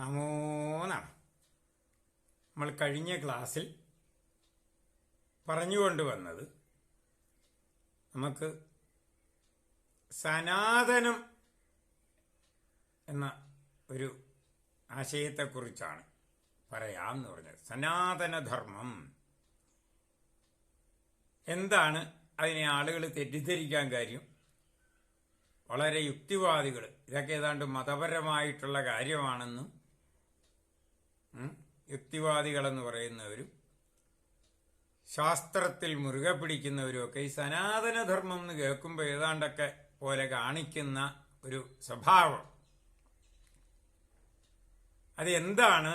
നമോ നമ. നമ്മൾ കഴിഞ്ഞ ക്ലാസ്സിൽ പറഞ്ഞുകൊണ്ട് വന്നത് നമുക്ക് സനാതനം എന്ന ഒരു ആശയത്തെക്കുറിച്ചാണ് പറയാമെന്ന് പറഞ്ഞത്. സനാതനധർമ്മം. എന്താണ് അതിനെ ആളുകൾ തെറ്റിദ്ധരിക്കാൻ കാര്യം? വളരെ യുക്തിവാദികൾ ഇതൊക്കെ ഏതാണ്ട് മതപരമായിട്ടുള്ള കാര്യമാണെന്നും യുക്തിവാദികളെന്ന് പറയുന്നവരും ശാസ്ത്രത്തിൽ മുറുകെ പിടിക്കുന്നവരും ഒക്കെ ഈ സനാതനധർമ്മം എന്ന് കേൾക്കുമ്പോൾ ഏതാണ്ടൊക്കെ പോലെ കാണിക്കുന്ന ഒരു സ്വഭാവം. അത് എന്താണ്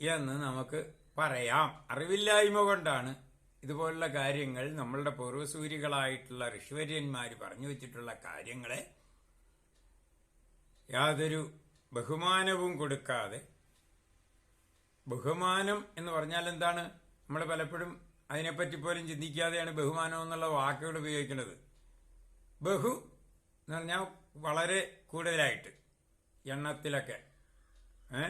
എന്ന് നമുക്ക് പറയാം. അറിവില്ലായ്മ കൊണ്ടാണ് ഇതുപോലുള്ള കാര്യങ്ങൾ നമ്മളുടെ പൂർവസൂരികളായിട്ടുള്ള ഋഷിവര്യന്മാർ പറഞ്ഞു വെച്ചിട്ടുള്ള കാര്യങ്ങളെ യാതൊരു ബഹുമാനവും കൊടുക്കാതെ ബഹുമാനം എന്ന് പറഞ്ഞാൽ എന്താണ്? നമ്മൾ പലപ്പോഴും അതിനെപ്പറ്റി പോലും ചിന്തിക്കാതെയാണ് ബഹുമാനം എന്നുള്ള വാക്കുകൾ ഉപയോഗിക്കുന്നത്. ബഹു എന്ന് പറഞ്ഞാൽ വളരെ കൂടുതലായിട്ട് എണ്ണത്തിലൊക്കെ. ഏ?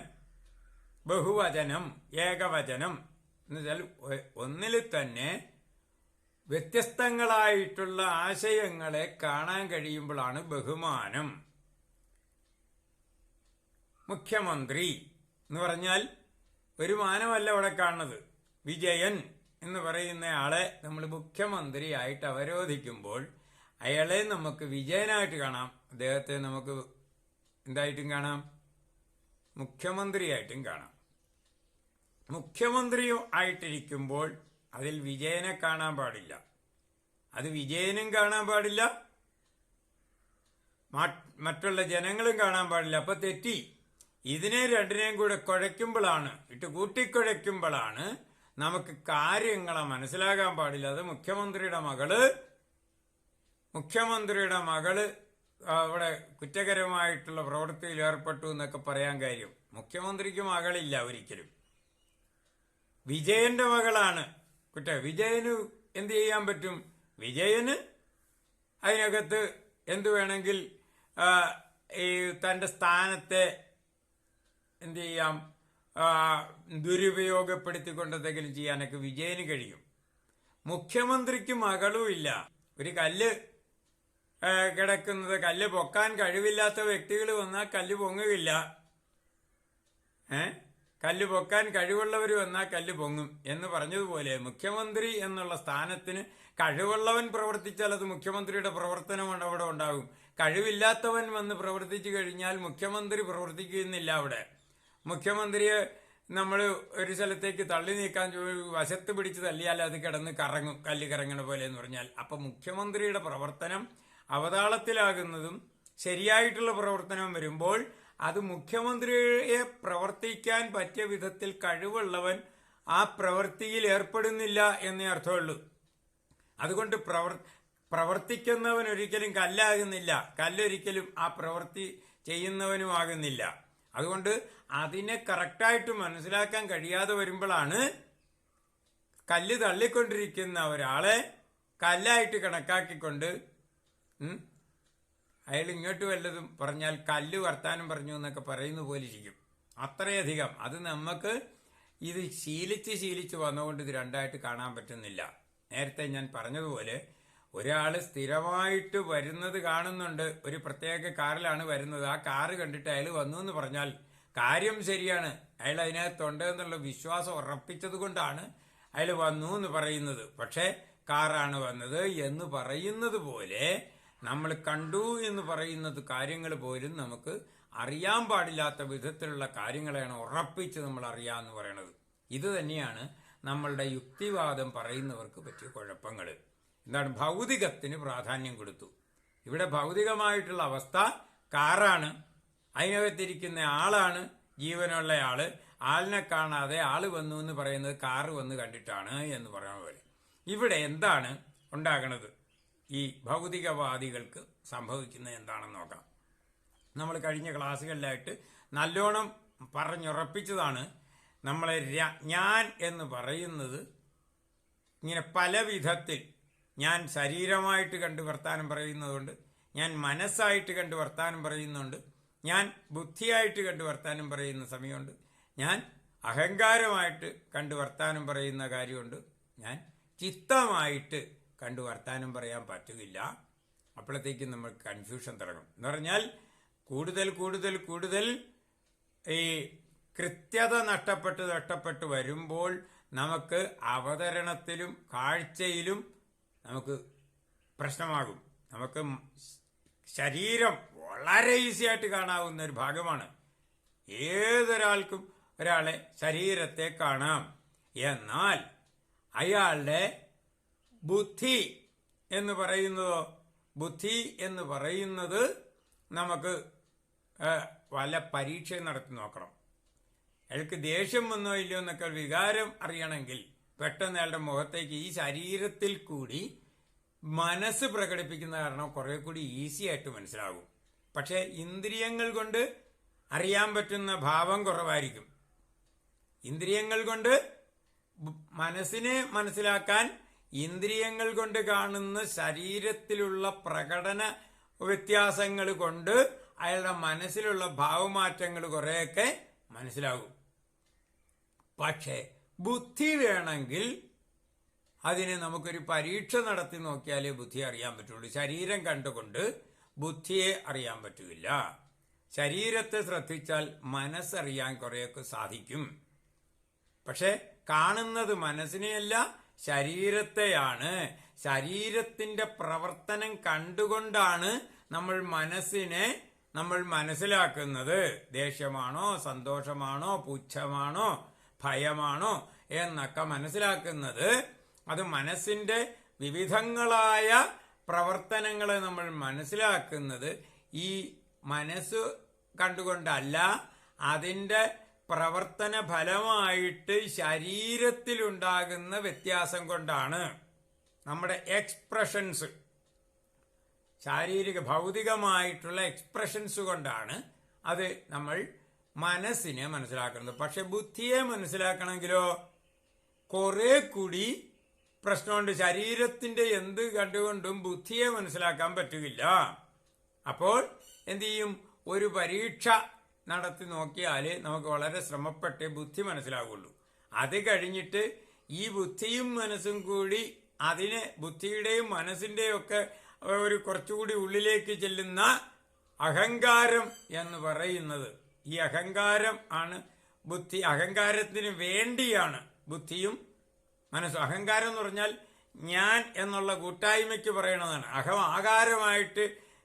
ബഹുവചനം ഏകവചനം എന്ന് വെച്ചാൽ ഒന്നിൽ തന്നെ വ്യത്യസ്തങ്ങളായിട്ടുള്ള ആശയങ്ങളെ കാണാൻ കഴിയുമ്പോഴാണ് ബഹുമാനം. മുഖ്യമന്ത്രി എന്ന് പറഞ്ഞാൽ ഒരു മാനമല്ല അവിടെ കാണുന്നത്. വിജയൻ എന്ന് പറയുന്ന ആളെ നമ്മൾ മുഖ്യമന്ത്രിയായിട്ട് അവരോധിക്കുമ്പോൾ അയാളെ നമുക്ക് വിജയനായിട്ട് കാണാം. അദ്ദേഹത്തെ നമുക്ക് എന്തായിട്ടും കാണാം? മുഖ്യമന്ത്രിയായിട്ടും കാണാം. മുഖ്യമന്ത്രിയോ ആയിട്ടിരിക്കുമ്പോൾ അതിൽ വിജയനെ കാണാൻ പാടില്ല. അത് വിജയനും കാണാൻ പാടില്ല. മറ്റുള്ള ജനങ്ങളും കാണാൻ പാടില്ല. അപ്പൊ തെറ്റി. ഇതിനെ രണ്ടിനെയും കൂടെ കുഴയ്ക്കുമ്പോഴാണ് ഇട്ട് കൂട്ടിക്കുഴയ്ക്കുമ്പോഴാണ് നമുക്ക് കാര്യങ്ങളെ മനസ്സിലാകാൻ പാടില്ല. അത് മുഖ്യമന്ത്രിയുടെ മകൾ മുഖ്യമന്ത്രിയുടെ മകൾ അവിടെ കുറ്റകരമായിട്ടുള്ള പ്രവൃത്തിയിൽ ഏർപ്പെട്ടു എന്നൊക്കെ പറയാൻ കാര്യം. മുഖ്യമന്ത്രിക്ക് മകളില്ല ഒരിക്കലും. വിജയന്റെ മകളാണ്. കുറ്റ വിജയന് എന്ത് ചെയ്യാൻ പറ്റും? വിജയന് അതിനകത്ത് എന്തു വേണമെങ്കിൽ ഈ തന്റെ സ്ഥാനത്തെ എന്ത് ചെയ്യാം? ദുരുപയോഗപ്പെടുത്തിക്കൊണ്ടെന്തെങ്കിലും ചെയ്യാനൊക്കെ വിജയന് കഴിയും. മുഖ്യമന്ത്രിക്ക് മകളും ഇല്ല. ഒരു കല്ല് കിടക്കുന്നത് കല്ല് പൊക്കാൻ കഴിവില്ലാത്ത വ്യക്തികൾ വന്നാൽ കല്ല് പൊങ്ങുകയില്ല. ഏ? കല്ല് പൊക്കാൻ കഴിവുള്ളവർ വന്നാൽ കല്ല് പൊങ്ങും എന്ന് പറഞ്ഞതുപോലെ മുഖ്യമന്ത്രി എന്നുള്ള സ്ഥാനത്തിന് കഴിവുള്ളവൻ പ്രവർത്തിച്ചാൽ അത് മുഖ്യമന്ത്രിയുടെ പ്രവർത്തനമാണ് അവിടെ ഉണ്ടാകും. കഴിവില്ലാത്തവൻ വന്ന് പ്രവർത്തിച്ചു കഴിഞ്ഞാൽ മുഖ്യമന്ത്രി പ്രവർത്തിക്കുന്നില്ല അവിടെ. മുഖ്യമന്ത്രിയെ നമ്മൾ ഒരു സ്ഥലത്തേക്ക് തള്ളി നീക്കാൻ വശത്ത് പിടിച്ച് തള്ളിയാൽ അത് കിടന്ന് കറങ്ങും കല്ല് കറങ്ങണ പോലെ എന്ന് പറഞ്ഞാൽ. അപ്പം മുഖ്യമന്ത്രിയുടെ പ്രവർത്തനം അവതാളത്തിലാകുന്നതും ശരിയായിട്ടുള്ള പ്രവർത്തനം വരുമ്പോൾ അത് മുഖ്യമന്ത്രിയെ പ്രവർത്തിക്കാൻ പറ്റിയ വിധത്തിൽ കഴിവുള്ളവൻ ആ പ്രവൃത്തിയിൽ ഏർപ്പെടുന്നില്ല എന്നേ അർത്ഥമുള്ളൂ. അതുകൊണ്ട് പ്രവർ പ്രവർത്തിക്കുന്നവൻ ഒരിക്കലും കല്ലാകുന്നില്ല. കല്ലൊരിക്കലും ആ പ്രവൃത്തി ചെയ്യുന്നവനുമാകുന്നില്ല. അതുകൊണ്ട് അതിനെ കറക്റ്റായിട്ട് മനസ്സിലാക്കാൻ കഴിയാതെ വരുമ്പോഴാണ് കല്ല് തള്ളിക്കൊണ്ടിരിക്കുന്ന ഒരാളെ കല്ലായിട്ട് കണക്കാക്കിക്കൊണ്ട് അയാൾ ഇങ്ങോട്ട് വല്ലതും പറഞ്ഞാൽ കല്ല് വർത്താനം പറഞ്ഞു എന്നൊക്കെ പറയുന്ന പോലെ ഇരിക്കും. അത്രയധികം. അത് നമുക്ക് ഇത് ശീലിച്ച് ശീലിച്ച് വന്നുകൊണ്ട് ഇത് രണ്ടായിട്ട് കാണാൻ പറ്റുന്നില്ല. നേരത്തെ ഞാൻ പറഞ്ഞതുപോലെ ഒരാൾ സ്ഥിരമായിട്ട് വരുന്നത് കാണുന്നുണ്ട്. ഒരു പ്രത്യേക കാറിലാണ് വരുന്നത്. ആ കാറ് കണ്ടിട്ട് അയാൾ വന്നു എന്ന് പറഞ്ഞാൽ കാര്യം ശരിയാണ്. അയാൾ അതിനകത്തുണ്ട് എന്നുള്ള വിശ്വാസം ഉറപ്പിച്ചത് കൊണ്ടാണ് അയാൾ വന്നു എന്ന് പറയുന്നത്. പക്ഷേ കാറാണ് വന്നത് എന്ന് പറയുന്നത് പോലെ നമ്മൾ കണ്ടു എന്ന് പറയുന്നത് കാര്യങ്ങൾ പോലും നമുക്ക് അറിയാൻ പാടില്ലാത്ത വിധത്തിലുള്ള കാര്യങ്ങളെയാണ് ഉറപ്പിച്ച് നമ്മൾ അറിയാമെന്ന് പറയണത്. ഇത് തന്നെയാണ് നമ്മളുടെ യുക്തിവാദം പറയുന്നവർക്ക് പറ്റിയ കുഴപ്പങ്ങൾ എന്താണ്? ഭൗതികത്തിന് പ്രാധാന്യം കൊടുത്തു. ഇവിടെ ഭൗതികമായിട്ടുള്ള അവസ്ഥ കാറാണ്. അതിനകത്തിരിക്കുന്ന ആളാണ് ജീവനുള്ള ആൾ. ആളിനെ കാണാതെ ആൾ വന്നു എന്ന് പറയുന്നത് കാറ് വന്ന് കണ്ടിട്ടാണ് എന്ന് പറയുന്ന പോലെ. ഇവിടെ എന്താണ് ഉണ്ടാകുന്നത് ഈ ഭൗതികവാദികൾക്ക് സംഭവിക്കുന്നത് എന്താണെന്ന് നോക്കാം. നമ്മൾ കഴിഞ്ഞ ക്ലാസ്സുകളിലായിട്ട് നല്ലോണം പറഞ്ഞുറപ്പിച്ചതാണ്. നമ്മളെ ഞാൻ എന്ന് പറയുന്നത് ഇങ്ങനെ പല വിധത്തിൽ ഞാൻ ശരീരമായിട്ട് കണ്ട് വർത്താനം പറയുന്നതുകൊണ്ട് ഞാൻ മനസ്സായിട്ട് കണ്ട് വർത്താനം പറയുന്നുണ്ട് ഞാൻ ബുദ്ധിയായിട്ട് കണ്ട് വർത്താനം പറയുന്ന സമയമുണ്ട്. ഞാൻ അഹങ്കാരമായിട്ട് കണ്ട് വർത്താനം പറയുന്ന കാര്യമുണ്ട്. ഞാൻ ചിത്തമായിട്ട് കണ്ട് വർത്താനം പറയാൻ പറ്റുകയില്ല. അപ്പോഴത്തേക്കും നമുക്ക് കൺഫ്യൂഷൻ തുടങ്ങും. എന്ന് പറഞ്ഞാൽ കൂടുതൽ കൂടുതൽ കൂടുതൽ ഈ കൃത്യത നഷ്ടപ്പെട്ട് നഷ്ടപ്പെട്ട് വരുമ്പോൾ നമുക്ക് അവതരണത്തിലും കാഴ്ചയിലും നമുക്ക് പ്രശ്നമാകും. നമുക്ക് ശരീരം വളരെ ഈസി ആയിട്ട് കാണാവുന്ന ഒരു ഭാഗമാണ്. ഏതൊരാൾക്കും ഒരാളെ ശരീരത്തെ കാണാം. എന്നാൽ അയാളുടെ ബുദ്ധി എന്ന് പറയുന്നതോ ബുദ്ധി എന്ന് പറയുന്നത് നമുക്ക് വല്ല പരീക്ഷയും നടത്തി നോക്കണം. അയാൾക്ക് ദേഷ്യം വന്നോ ഇല്ലയോ എന്നൊക്കെ വികാരം അറിയണമെങ്കിൽ പെട്ടെന്ന് അയാളുടെ മുഖത്തേക്ക് ഈ ശരീരത്തിൽ കൂടി മനസ്സ് പ്രകടിപ്പിക്കുന്ന കാരണം കുറെ കൂടി ഈസി ആയിട്ട് മനസ്സിലാകും. പക്ഷെ ഇന്ദ്രിയങ്ങൾ കൊണ്ട് അറിയാൻ പറ്റുന്ന ഭാവം കുറവായിരിക്കും. ഇന്ദ്രിയങ്ങൾ കൊണ്ട് മനസ്സിനെ മനസ്സിലാക്കാൻ ഇന്ദ്രിയങ്ങൾ കൊണ്ട് കാണുന്ന ശരീരത്തിലുള്ള പ്രകടന വ്യത്യാസങ്ങൾ കൊണ്ട് അയാളുടെ മനസ്സിലുള്ള ഭാവമാറ്റങ്ങൾ കുറേയൊക്കെ മനസ്സിലാകും. പക്ഷേ ബുദ്ധി വേണമെങ്കിൽ അതിന് നമുക്കൊരു പരീക്ഷ നടത്തി നോക്കിയാലേ ബുദ്ധി അറിയാൻ പറ്റുള്ളൂ. ശരീരം കണ്ടുകൊണ്ട് ബുദ്ധിയെ അറിയാൻ പറ്റില്ല ശരീരത്തെ ശ്രദ്ധിച്ചാൽ മനസ്സറിയാൻ കുറേയൊക്കെ സാധിക്കും. പക്ഷെ കാണുന്നത് മനസ്സിനെയല്ല ശരീരത്തെയാണ്. ശരീരത്തിന്റെ പ്രവർത്തനം കണ്ടുകൊണ്ടാണ് നമ്മൾ മനസ്സിനെ നമ്മൾ മനസ്സിലാക്കുന്നത്. ദേഷ്യമാണോ സന്തോഷമാണോ പുച്ഛമാണോ ഭയമാണോ എന്നൊക്കെ മനസ്സിലാക്കുന്നത്. അത് മനസ്സിന്റെ വിവിധങ്ങളായ പ്രവർത്തനങ്ങളെ നമ്മൾ മനസ്സിലാക്കുന്നത്. ഈ മനസ്സ് കണ്ടുകൊണ്ടല്ല അതിന്റെ പ്രവർത്തന ഫലമായിട്ട് ശരീരത്തിലുണ്ടാകുന്ന വ്യത്യാസം കൊണ്ടാണ്. നമ്മുടെ എക്സ്പ്രഷൻസ് ശാരീരിക ഭൗതികമായിട്ടുള്ള എക്സ്പ്രഷൻസ് കൊണ്ടാണ് അത് നമ്മൾ മനസ്സിനെ മനസ്സിലാക്കുന്നത്. പക്ഷെ ബുദ്ധിയെ മനസ്സിലാക്കണമെങ്കിലോ കുറെ കൂടി പ്രശ്നമുണ്ട്. ശരീരത്തിന്റെ എന്ത് കണ്ടുകൊണ്ടും ബുദ്ധിയെ മനസ്സിലാക്കാൻ പറ്റുകയില്ല അപ്പോൾ എന്തു ചെയ്യും? ഒരു പരീക്ഷ നടത്തി നോക്കിയാൽ നമുക്ക് വളരെ ശ്രമപ്പെട്ട് ബുദ്ധി മനസ്സിലാവുള്ളൂ. അത് കഴിഞ്ഞിട്ട് ഈ ബുദ്ധിയും മനസ്സും കൂടി അതിനെ ബുദ്ധിയുടെയും മനസ്സിന്റെയും ഒക്കെ ഒരു കുറച്ചുകൂടി ഉള്ളിലേക്ക് ചെല്ലുന്ന അഹങ്കാരം എന്ന് പറയുന്നത് ഈ അഹങ്കാരം ആണ് ബുദ്ധി. അഹങ്കാരത്തിന് വേണ്ടിയാണ് ബുദ്ധിയും മനസ്സും. അഹങ്കാരം എന്ന് പറഞ്ഞാൽ ഞാൻ എന്നുള്ള കൂട്ടായ്മയ്ക്ക് പറയുന്നതാണ് അഹം ആകാരമായിട്ട്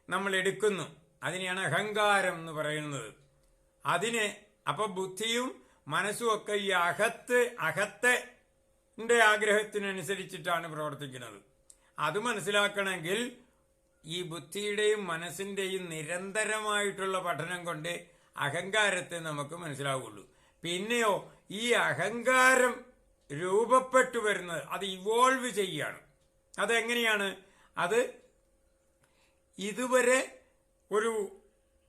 നമ്മൾ എടുക്കുന്നു. അതിനെയാണ് അഹങ്കാരം എന്ന് പറയുന്നത്. അതിന് അപ്പൊ ബുദ്ധിയും മനസ്സും ഒക്കെ ഈ അഹത്ത് അഹത്തെ ആഗ്രഹത്തിനനുസരിച്ചിട്ടാണ് പ്രവർത്തിക്കുന്നത്. അത് മനസ്സിലാക്കണമെങ്കിൽ ഈ ബുദ്ധിയുടെയും മനസ്സിന്റെയും നിരന്തരമായിട്ടുള്ള പഠനം കൊണ്ട് അഹങ്കാരത്തെ നമുക്ക് മനസ്സിലാവുള്ളൂ. പിന്നെയോ ഈ അഹങ്കാരം രൂപപ്പെട്ടു വരുന്നത് അത് ഇവോൾവ് ചെയ്യുകയാണ്. അതെങ്ങനെയാണ്? അത് ഇതുവരെ ഒരു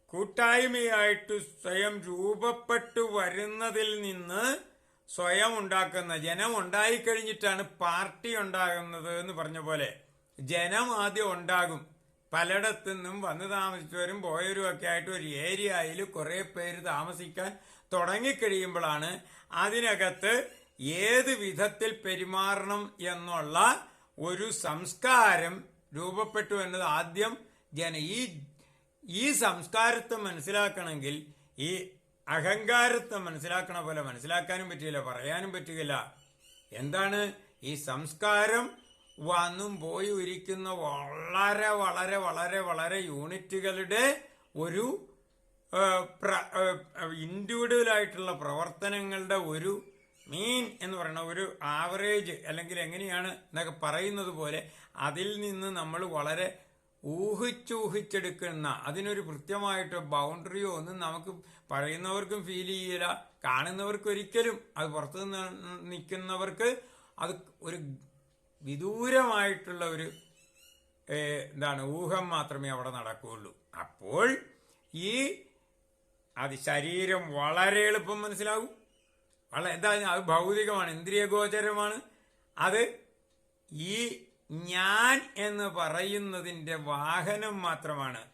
കൂട്ടായ്മയായിട്ട് സ്വയം രൂപപ്പെട്ടു വരുന്നതിൽ നിന്ന് സ്വയം ഉണ്ടാക്കുന്ന ജനം ഉണ്ടായിക്കഴിഞ്ഞിട്ടാണ് പാർട്ടി ഉണ്ടാകുന്നത് എന്ന് പറഞ്ഞ പോലെ ജനം ആദ്യം ഉണ്ടാകും. പലയിടത്തു നിന്നും വന്ന് താമസിച്ചവരും പോയവരും ഒക്കെ ആയിട്ട് ഒരു ഏരിയയിൽ കുറെ പേര് താമസിക്കാൻ തുടങ്ങിക്കഴിയുമ്പോഴാണ് അതിനകത്ത് ഏത് വിധത്തിൽ പെരുമാറണം എന്നുള്ള ഒരു സംസ്കാരം രൂപപ്പെട്ടു എന്നത് ആദ്യം ജന ഈ ഈ സംസ്കാരത്തെ മനസ്സിലാക്കണമെങ്കിൽ ഈ അഹങ്കാരത്തെ മനസ്സിലാക്കണ പോലെ മനസ്സിലാക്കാനും പറ്റില്ല പറയാനും പറ്റുകയില്ല എന്താണ്? ഈ സംസ്കാരം വന്നും പോയി ഇരിക്കുന്ന വളരെ വളരെ വളരെ വളരെ യൂണിറ്റുകളുടെ ഒരു ഇൻഡിവിജ്വൽ ആയിട്ടുള്ള പ്രവർത്തനങ്ങളുടെ ഒരു മീൻ എന്ന് പറയുന്ന ഒരു ആവറേജ് അല്ലെങ്കിൽ എങ്ങനെയാണ് എന്നൊക്കെ പറയുന്നത് പോലെ അതിൽ നിന്ന് നമ്മൾ വളരെ ഊഹിച്ചൂഹിച്ചെടുക്കുന്ന അതിനൊരു കൃത്യമായിട്ട് ബൗണ്ടറിയോ ഒന്നും നമുക്ക് പറയുന്നവർക്കും ഫീൽ ചെയ്യില്ല. കാണുന്നവർക്ക് ഒരിക്കലും അത് പുറത്തു നിൽക്കുന്നവർക്ക് അത് ഒരു വിദൂരമായിട്ടുള്ള ഒരു എന്താണ് ഊഹം മാത്രമേ അവിടെ നടക്കുകയുള്ളൂ. അപ്പോൾ ഈ അത് ശരീരം വളരെ എളുപ്പം മനസ്സിലാകും. വളരെ എന്താ അത് ഭൗതികമാണ് ഇന്ദ്രിയഗോചരമാണ്. അത് ഈ ഞാൻ എന്ന് പറയുന്നതിന്റെ വാഹനം മാത്രമാണ്.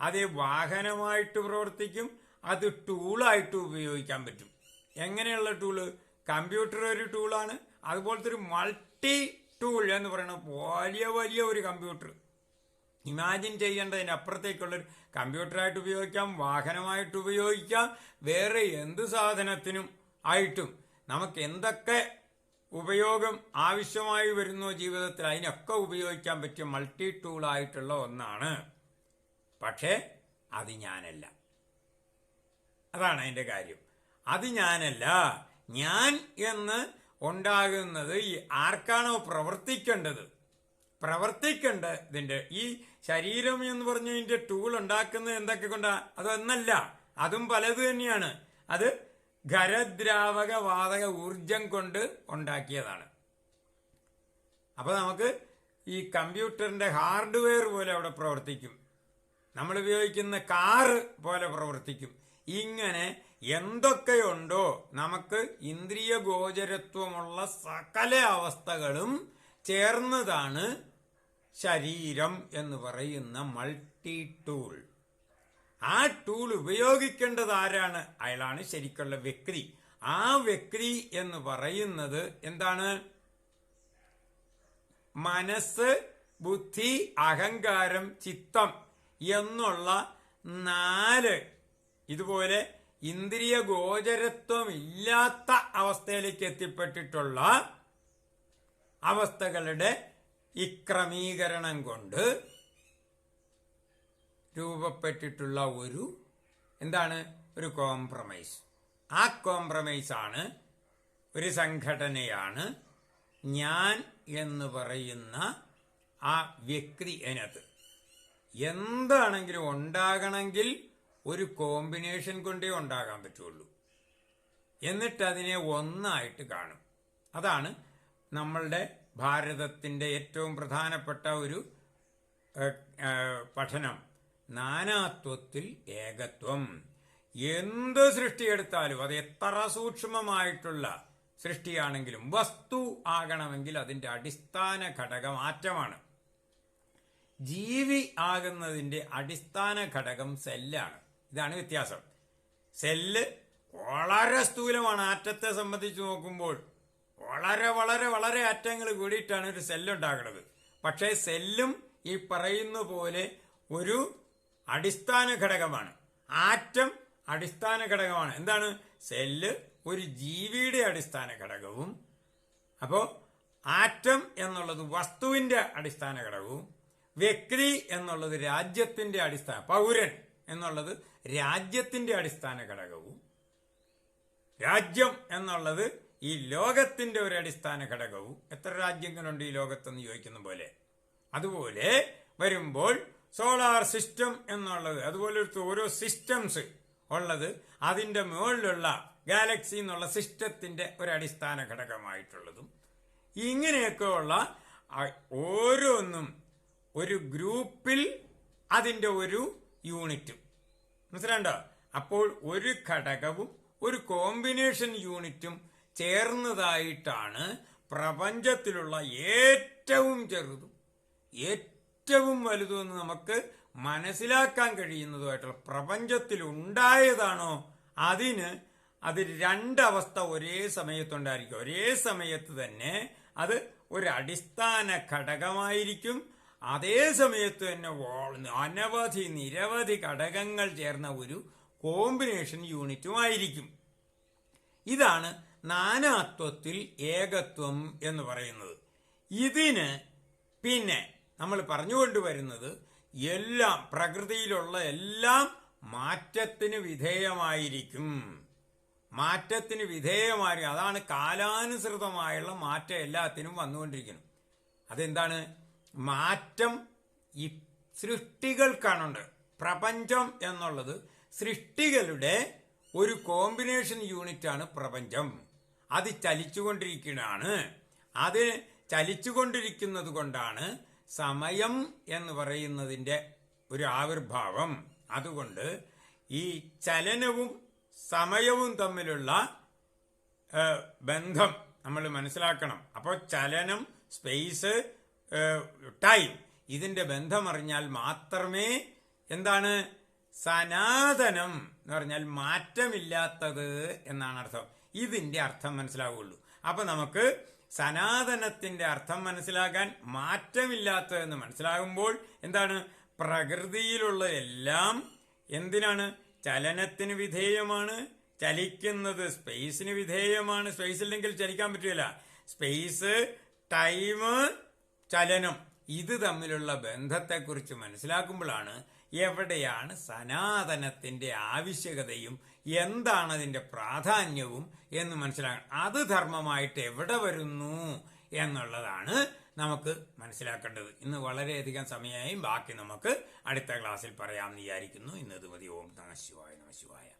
അത് വാഹനമായിട്ട് പ്രവർത്തിക്കും അത് ടൂളായിട്ട് ഉപയോഗിക്കാൻ പറ്റും. എങ്ങനെയുള്ള ടൂൾ? കമ്പ്യൂട്ടർ ഒരു ടൂളാണ്. അതുപോലത്തെ ഒരു മൾട്ടി ടൂൾ എന്ന് പറയുന്നത് വലിയ വലിയ ഒരു കമ്പ്യൂട്ടർ. ഇമാജിൻ ചെയ്യേണ്ടതിന് അപ്പുറത്തേക്കുള്ളൊരു കമ്പ്യൂട്ടറായിട്ട് ഉപയോഗിക്കാം വാഹനമായിട്ട് ഉപയോഗിക്കാം വേറെ എന്ത് സാധനത്തിനും ആയിട്ടും നമുക്ക് എന്തൊക്കെ ഉപയോഗം ആവശ്യമായി വരുന്നു ജീവിതത്തിൽ അതിനൊക്കെ ഉപയോഗിക്കാൻ പറ്റിയ മൾട്ടി ടൂൾ ആയിട്ടുള്ള ഒന്നാണ്. പക്ഷേ അത് ഞാനല്ല. അതാണ് അതിന്റെ കാര്യം. അത് ഞാനല്ല. ഞാൻ എന്ന് ഉണ്ടാകുന്നത് ഈ ആർക്കാണോ പ്രവർത്തിക്കേണ്ടത്? പ്രവർത്തിക്കേണ്ട ഇതിന്റെ ഈ ശരീരം എന്ന് പറഞ്ഞ ഇതിന്റെ ടൂൾ ഉണ്ടാക്കുന്നത് എന്തൊക്കെ കൊണ്ടാ? അതൊന്നല്ല അതും പലത് തന്നെയാണ്. അത് ഖരദ്രാവക വാതക ഊർജം കൊണ്ട് ഉണ്ടാക്കിയതാണ്. അപ്പൊ നമുക്ക് ഈ കമ്പ്യൂട്ടറിന്റെ ഹാർഡ്വെയർ പോലെ അവിടെ പ്രവർത്തിക്കും. നമ്മൾ ഉപയോഗിക്കുന്ന കാറ് പോലെ പ്രവർത്തിക്കും. ഇങ്ങനെ എന്തൊക്കെയുണ്ടോ നമുക്ക് ഇന്ദ്രിയ ഗോചരത്വമുള്ള സകല അവസ്ഥകളും ചേർന്നതാണ് ശരീരം എന്ന് പറയുന്ന മൾട്ടി ടൂൾ ആ ടൂൾ ഉപയോഗിക്കേണ്ടത് ആരാണ്? അയാളാണ് ശരിക്കുള്ള വ്യക്തി. ആ വ്യക്തി എന്ന് പറയുന്നത് എന്താണ്? മനസ്സ് ബുദ്ധി അഹങ്കാരം ചിത്തം എന്നുള്ള നാല് ഇതുപോലെ ഇന്ദ്രിയ ഗോചരത്വം ഇല്ലാത്ത അവസ്ഥയിലേക്ക് എത്തിപ്പെട്ടിട്ടുള്ള അവസ്ഥകളുടെ ഇക്രമീകരണം കൊണ്ട് രൂപപ്പെട്ടിട്ടുള്ള ഒരു എന്താണ്? ഒരു കോംപ്രമൈസ് ആ കോംപ്രമൈസ് ആണ് ഒരു സംഘടനയാണ് ഞാൻ എന്ന് പറയുന്ന ആ വ്യക്തി അതിനകത്ത് എന്താണെങ്കിലും ഉണ്ടാകണമെങ്കിൽ ഒരു കോമ്പിനേഷൻ കൊണ്ടേ ഉണ്ടാകാൻ പറ്റുള്ളൂ. എന്നിട്ട് അതിനെ ഒന്നായിട്ട് കാണും. അതാണ് നമ്മളുടെ ഭാരതത്തിന്റെ ഏറ്റവും പ്രധാനപ്പെട്ട ഒരു പഠനം. നാനാത്വത്തിൽ ഏകത്വം. എന്ത് സൃഷ്ടിയെടുത്താലും അത് എത്ര സൂക്ഷ്മമായിട്ടുള്ള സൃഷ്ടിയാണെങ്കിലും വസ്തു ആകണമെങ്കിൽ അതിന്റെ അടിസ്ഥാന ഘടകം ആറ്റമാണ്. ജീവി ആകുന്നതിന്റെ അടിസ്ഥാന ഘടകം സെല്ലാണ്. ഇതാണ് വ്യത്യാസം. സെല്ല് വളരെ സ്ഥൂലമാണ്. ആറ്റത്തെ സംബന്ധിച്ച് നോക്കുമ്പോൾ വളരെ വളരെ വളരെ അറ്റങ്ങൾ കൂടിയിട്ടാണ് ഒരു സെല്ലുണ്ടാകുന്നത്. പക്ഷേ സെല്ലും ഈ പറയുന്ന പോലെ ഒരു അടിസ്ഥാന ഘടകമാണ്. ആറ്റം അടിസ്ഥാന ഘടകമാണ്. എന്താണ്? സെല്ല് ഒരു ജീവിയുടെ അടിസ്ഥാന ഘടകവും അപ്പോൾ ആറ്റം എന്നുള്ളത് വസ്തുവിന്റെ അടിസ്ഥാന ഘടകവും വ്യക്തി എന്നുള്ളത് രാജ്യത്തിന്റെ അടിസ്ഥാന പൗരൻ. എന്നുള്ളത് രാജ്യത്തിന്റെ അടിസ്ഥാന ഘടകവും. രാജ്യം എന്നുള്ളത് ഈ ലോകത്തിന്റെ ഒരു അടിസ്ഥാന ഘടകവും. എത്ര രാജ്യങ്ങളുണ്ട് ഈ ലോകത്തെന്ന് ചോദിക്കുന്ന പോലെ? അതുപോലെ വരുമ്പോൾ സോളാർ സിസ്റ്റം എന്നുള്ളത് അതുപോലെ ഓരോ സിസ്റ്റംസ് ഉള്ളത് അതിന്റെ മുകളിലുള്ള ഗാലക്സി എന്നുള്ള സിസ്റ്റത്തിന്റെ ഒരു അടിസ്ഥാന ഘടകമായിട്ടുള്ളതും. ഇങ്ങനെയൊക്കെയുള്ള ഓരോന്നും ഒരു ഗ്രൂപ്പിൽ അതിന്റെ ഒരു യൂണിറ്റും. മനസ്സിലാണ്ടോ അപ്പോൾ ഒരു ഘടകവും ഒരു കോമ്പിനേഷൻ യൂണിറ്റും ചേർന്നതായിട്ടാണ് പ്രപഞ്ചത്തിലുള്ള ഏറ്റവും ചെറുതും ഏറ്റവും വലുതുമെന്ന് നമുക്ക് മനസ്സിലാക്കാൻ കഴിയുന്നതുമായിട്ടുള്ള പ്രപഞ്ചത്തിൽ ഉണ്ടായതാണോ അതിന് അത് രണ്ടവസ്ഥ ഒരേ സമയത്തുണ്ടായിരിക്കും. ഒരേ സമയത്ത് തന്നെ അത് ഒരു അടിസ്ഥാന ഘടകമായിരിക്കും. അതേ സമയത്ത് തന്നെ അനവധി നിരവധി ഘടകങ്ങൾ ചേർന്ന ഒരു കോമ്പിനേഷൻ യൂണിറ്റും ആയിരിക്കും. ഇതാണ് നാനാത്വത്തിൽ ഏകത്വം എന്ന് പറയുന്നത്. ഇതിന് പിന്നെ നമ്മൾ പറഞ്ഞുകൊണ്ടുവരുന്നത് എല്ലാം പ്രകൃതിയിലുള്ള എല്ലാം മാറ്റത്തിന് വിധേയമായിരിക്കും. മാറ്റത്തിന് വിധേയമായി അതാണ് കാലാനുസൃതമായുള്ള മാറ്റം എല്ലാത്തിനും വന്നുകൊണ്ടിരിക്കുന്നത് അതെന്താണ്? മാറ്റം ഈ സൃഷ്ടികൾക്കാണുണ്ട്. പ്രപഞ്ചം എന്നുള്ളത് സൃഷ്ടികളുടെ ഒരു കോമ്പിനേഷൻ യൂണിറ്റാണ് പ്രപഞ്ചം. അത് ചലിച്ചുകൊണ്ടിരിക്കുകയാണ് അത് ചലിച്ചുകൊണ്ടിരിക്കുന്നത് കൊണ്ടാണ് സമയം എന്ന് പറയുന്നതിന്റെ ഒരു ആവിർഭാവം. അതുകൊണ്ട് ഈ ചലനവും സമയവും തമ്മിലുള്ള ബന്ധം നമ്മൾ മനസ്സിലാക്കണം. അപ്പോൾ ചലനം സ്പേസ് ടൈം ഇതിന്റെ ബന്ധമറിഞ്ഞാൽ മാത്രമേ എന്താണ്? സനാതനം എന്ന് പറഞ്ഞാൽ മാറ്റമില്ലാത്തത് എന്നാണ് അർത്ഥം. ഇതിന്റെ അർത്ഥം മനസ്സിലാവുള്ളൂ. അപ്പം നമുക്ക് സനാതനത്തിന്റെ അർത്ഥം മനസ്സിലാക്കാൻ മാറ്റമില്ലാത്തതെന്ന് മനസ്സിലാകുമ്പോൾ എന്താണ്? പ്രകൃതിയിലുള്ള എല്ലാം എന്തിനാണ്? ചലനത്തിന് വിധേയമാണ്. ചലിക്കുന്നത് സ്പേസിന് വിധേയമാണ്. സ്പേസ് ഇല്ലെങ്കിൽ ചലിക്കാൻ പറ്റില്ല സ്പേസ് ടൈം ചലനം ഇത് തമ്മിലുള്ള ബന്ധത്തെക്കുറിച്ച് മനസ്സിലാക്കുമ്പോഴാണ് എവിടെയാണ് സനാതനത്തിന്റെ ആവശ്യകതയും എന്താണ് അതിന്റെ പ്രാധാന്യവും എന്ന് മനസ്സിലാക്കണം അത് ധർമ്മമായിട്ട് എവിടെ വരുന്നു എന്നുള്ളതാണ് നമുക്ക് മനസ്സിലാക്കേണ്ടത്. ഇന്ന് വളരെയധികം സമയമായും. ബാക്കി നമുക്ക് അടുത്ത ക്ലാസ്സിൽ പറയാമെന്ന് വിചാരിക്കുന്നു. ഇന്നത് മതി ഓം നമ ശിവായ നമ ശിവായ.